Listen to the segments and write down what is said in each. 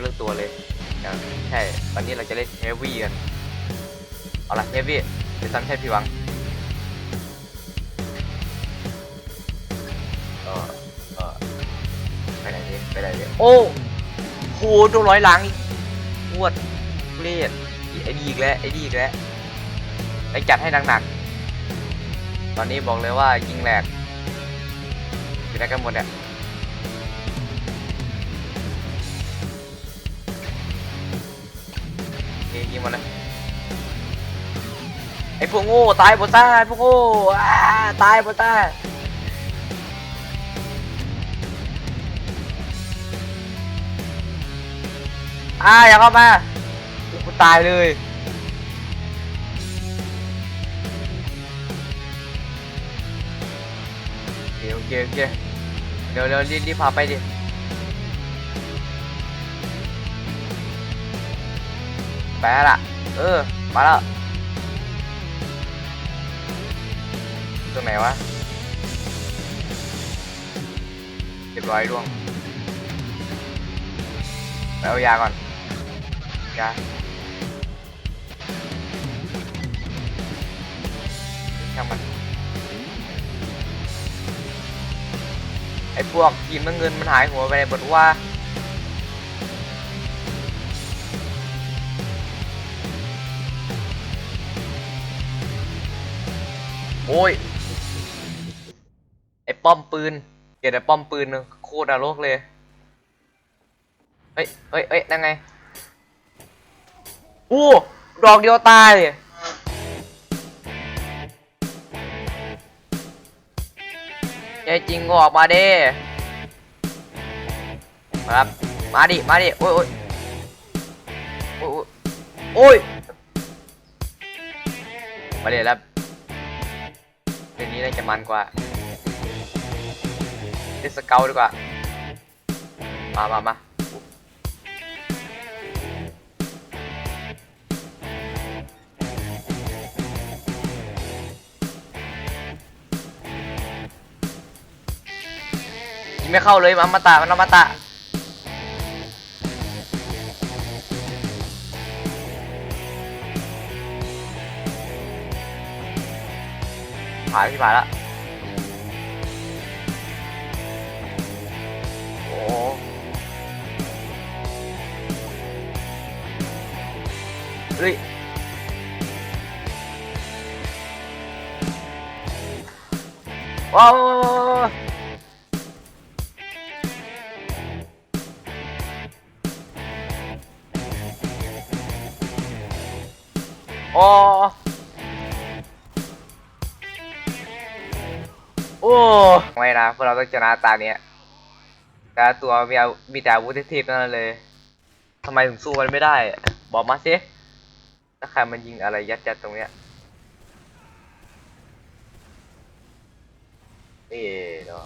เลือกตัวเลยอย่างใช่ ตอนนี้เราจะเล่นเฮฟวี่กัน เอาละเฮฟวี่จะตั้งใช่พี่วังเออเออไปไหนดีไปไหนดีโอ้โหโดนร้อยหลังอีกปวดเลียดไอ้ดีอีกแล้วไอ้ดีอีกแล้วไปจัดให้หนักๆ ตอนนี้บอกเลยว่ายิงแหลกอยู่ได้กันหมดเนี่ย ยิงยิงมาเลยไอ้พวกโง่ตายหมดตาไอ้พวกโง่ตายหมดตาอ่าอย่าเข้ามากูตายเลยโอเคโอเคโอเคเดี๋ยวเดี๋ยวรีบรีบพาไปดิ ไปแล้วล่ะเออ มาแล้วตรงไหนวะเรียบร้อยร่วงไปเอายาก่อนยาช่างมันไอ้พวกทีมน้ำเงินมันหายหัวไปไหนหมดว่า โอ้ย ไอ้ป้อมปืน เกลียดไอ้ป้อมปืนนอะโคตรนรกเลย เฮ้ย เฮ้ยเฮ้ยนั่นไง อู้ดอกเดียวตายใจจริงก็ออกมาเด้ครับ มาดิ มาดิ โอ้ยโอ้ยโอ้ยโอ้ยมาเดี๋ยวแล้วเรื่อ งนี้น่าจะมันกว่าเล่นสเกลดีกว่า มามามายิงไม่เข้าเลยมันอมาตะมันอมาตะ ผานที่ผานแล้วโอ้เฮ้ยว้าวโอ้ อ้ไม่นะพวกเราต้องชนะตาเนี้ยแต่ตัวมีมีแต่อาวุธเทพนั้นเลยทำไมถึงสู้มันไม่ได้ บอกมาสิถ้าใครมันยิงอะไรยัดยัดตรงเนี้ยเอ๊ะเดี๋ยว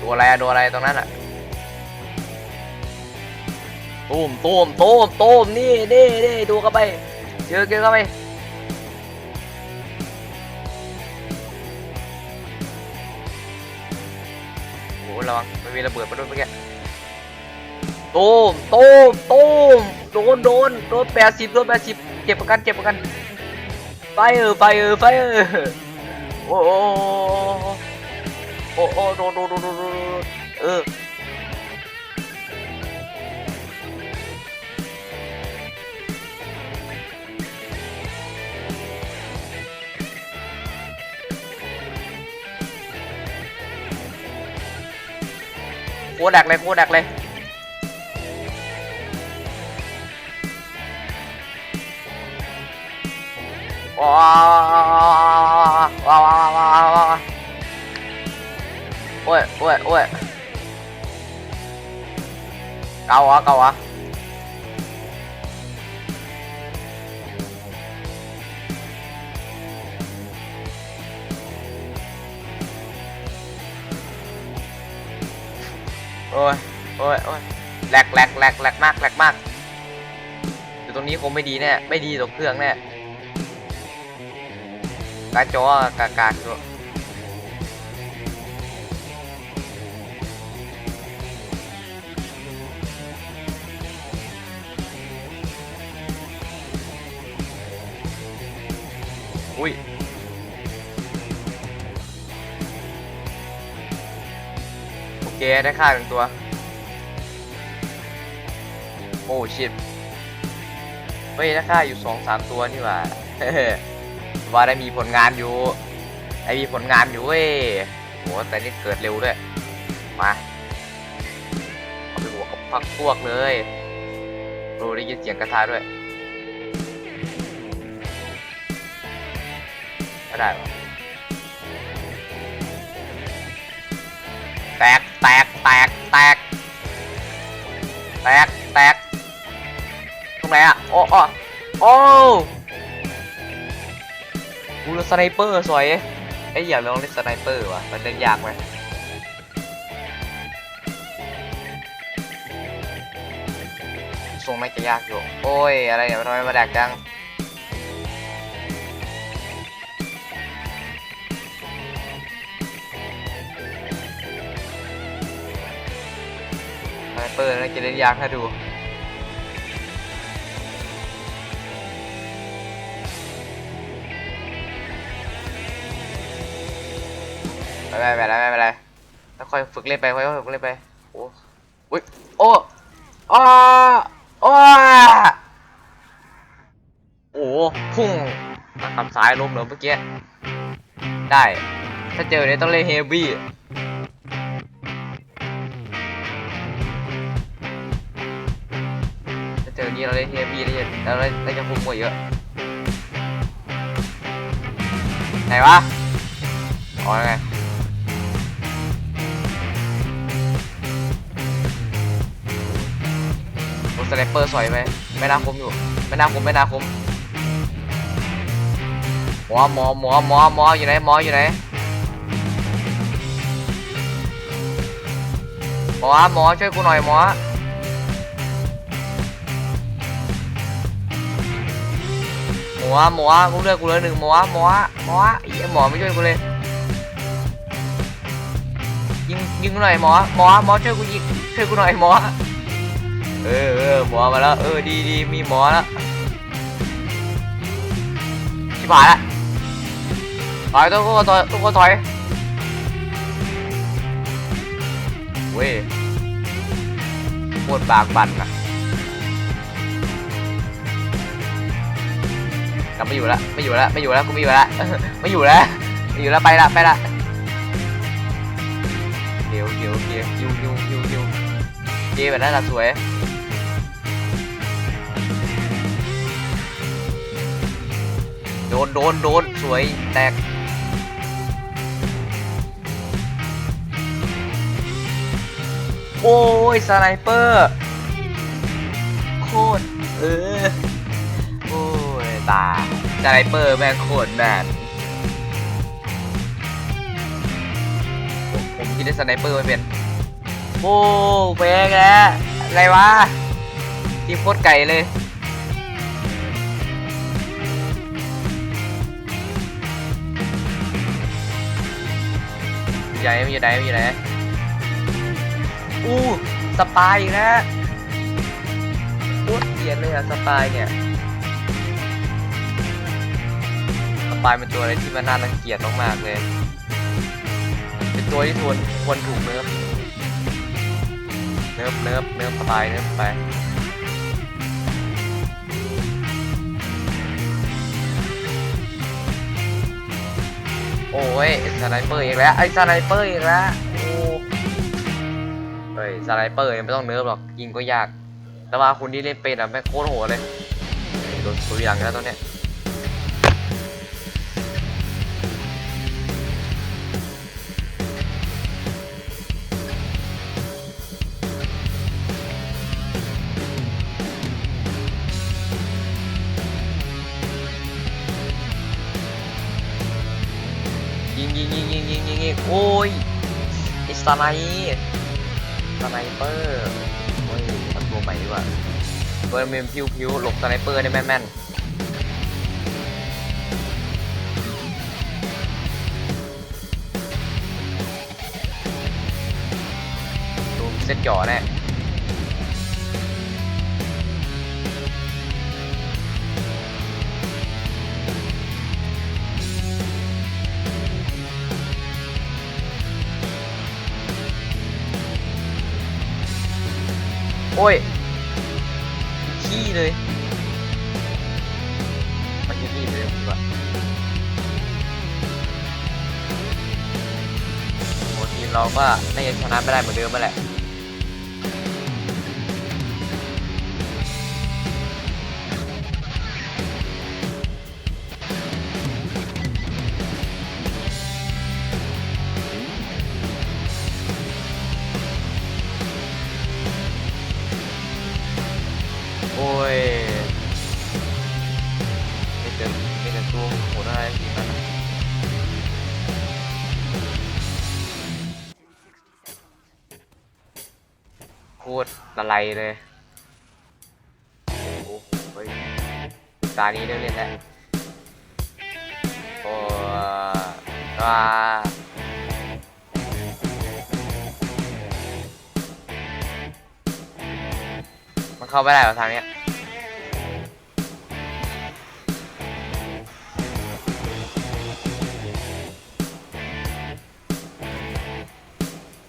ตัวอะไรอะตัวอะไรตรงนั้นอะตูมตูมตูมตูมนี่นี่นี่ดูเข้าไปเจอเจอเข้าไป มีระเบิดมาด้วยเมื่อกี้ตูมตูมตูมโดนโดนโดนแปดสิบโดนแปดสิบเจ็บประกันเจ็บประกันไฟเออไฟเออไฟเออโอ้โหโอ้โหโดนโดนโดนโดนโดนเออ โคดักเลยโคดักเลยว้าวว้าวว้าวว้าวว้าวโอ้ยโอ้ยโอ้ยเกาอะเกาอะ โอ้ยโอ้ยโอ้ยแหลกแหลกแหลกแหลกมากแหลกมากอยู่ตรงนี้คงไม่ดีแน่ไม่ดีตกเครื่องแน่กาจอกากาจออุ้ย ได้ค่าหนึ่งตัว โอ้ชิตเฮ้ยได้ค่าอยู่สองสามตัวนี่หว่าว่าได้มีผลงานอยู่ไอมีผลงานอยู่เว้ยโหแต่นี่เกิดเร็วด้วย มาเอาไปหัวกับพักพวกเลยโอ้ได้ยินเสียงกระทาด้วยก็ได้แตก แตกแตกแตกแตกแตกตรงไหนอะโอ้โอ้โอ้กูเล่นสไนเปอร์สวยไอ้อยากลองเล่นสไนเปอร์ว่ะมันเล่นยากไหมทรงน่จะยากอยู่ โอ้ย อะไรเนี่ยทำไมมาแดกจัง เปอร์น่าจะเล่นยากถ้าดูไม่เป็นไรไปไรแล้วค่อยฝึกเล่นไปค่อยฝึกเล่นไปโอ้อุ้ยโอ้อ้าอ้โอ้พุ่งมาทำซ้ายล้มเหลยเมื่อกี้ได้ ถ้าเจอเนี่ยต้องเล่นเฮฟวี่ นี่เราเล่นเฮฟวี่เราจะเราเราจะพุ่งกว่าเยอะ ไหนวะ อ๋อไงโดนสไนเปอร์สอยไปไม่น่าคุมอยู่ ไม่น่าคุมไม่น่าคมหมอหมอหมอหมอหมออยู่ไหนหมออยู่ไหนหมอหมอช่วยกูหน่อยหมอ หมอหมอกูเลือกกูเลยหนึ่งหมอหมอหมอไอ้เหี้ยหมอไม่ช่วยกูเลยยิงยิงกูหน่อยหมอหมอหมอช่วยกูยิงช่วยกูหน่อยหมอเออเออหมอมาแล้วเออดีดีมีหมอแล้วชิบหายละถอยต้องก็ถอยต้องก็ถอยเว้ยโคตรบากบันนะ กลับไม่อยู่แล้วไม่อยู่แล้วไม่อยู่แล้วกูไม่อยู่แล้วไม่อยู่แล้วไม่อยู่แล้วไปละไปละเดี๋ยวเดี๋ยวเดี๋ยวยิวยิวยิวยิวเย่แบบนั้นละสวยโดนโดนโดนสวยแตกโอ้ยสไนเปอร์โคตรเออ ตาสไนเปอร์แม่งโคตรแมนผมคิดได้สไนเปอร์ไม่เป็นโอ้เพงแล้วอะไรวะที่โคตรไก่เลยอยู่ไหนมันอยู่ไหนมันอยู่ไหนอู้สปายอีกแล้วโคตรเกลียดเลยอะสปายเนี่ย ปายเป็นตัวอะไรที่มันน่ารังเกียจมากๆเลย เป็นตัวที่ควรควรถูกเนิร์ฟเนิร์ฟเนิร์ฟเนิร์ฟสปายเนิร์ฟไปโอ้ยสไนเปอร์อีกแล้วไอ้สไนเปอร์อีกแล้วโอ้เฮ้ยสไนเปอร์ยังไม่ต้องเนิร์ฟหรอกยิงก็ยาก แต่ว่าคนที่เล่นเป็นอะแม่โคตรโหดเลยโดนตัวอย่างแล้วตอนเนี้ย โอ้ยอิสไนสไนเปอร์โอ้ยเอาตัวใหม่ดีกว่าเบอร์เมมพิวพิวหลบสไนเปอร์ได้แม่นแม่นดูเซ็ตจ่อแน่ โอ้ย ขี้เลย มันจะขี้เลยผมว่าโอ้ทีมเราก็น่าจะชนะไม่ได้เหมือนเดิมมาแหละ โคตรละลายเลย โอ้โหเฮ้ยตานี้ได้เล่นแล้วโอ้ว้ามันเข้าไม่ได้หรอทางเนี้ย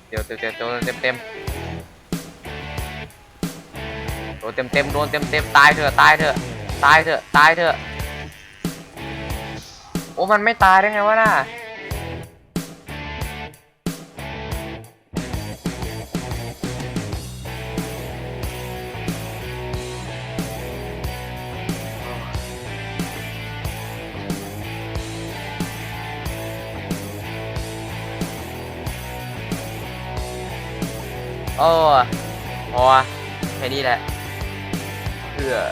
เดี๋ยวเต็มเต็มเต็มเต็ม นเต็มเต็มโดนเต็มเต็มตายเถอะตายเถอะตายเถอะตายเถอะโอ้มันไม่ตายได้ไงวะน่ะโอ้พอแค่นี้แหละ เพื่อ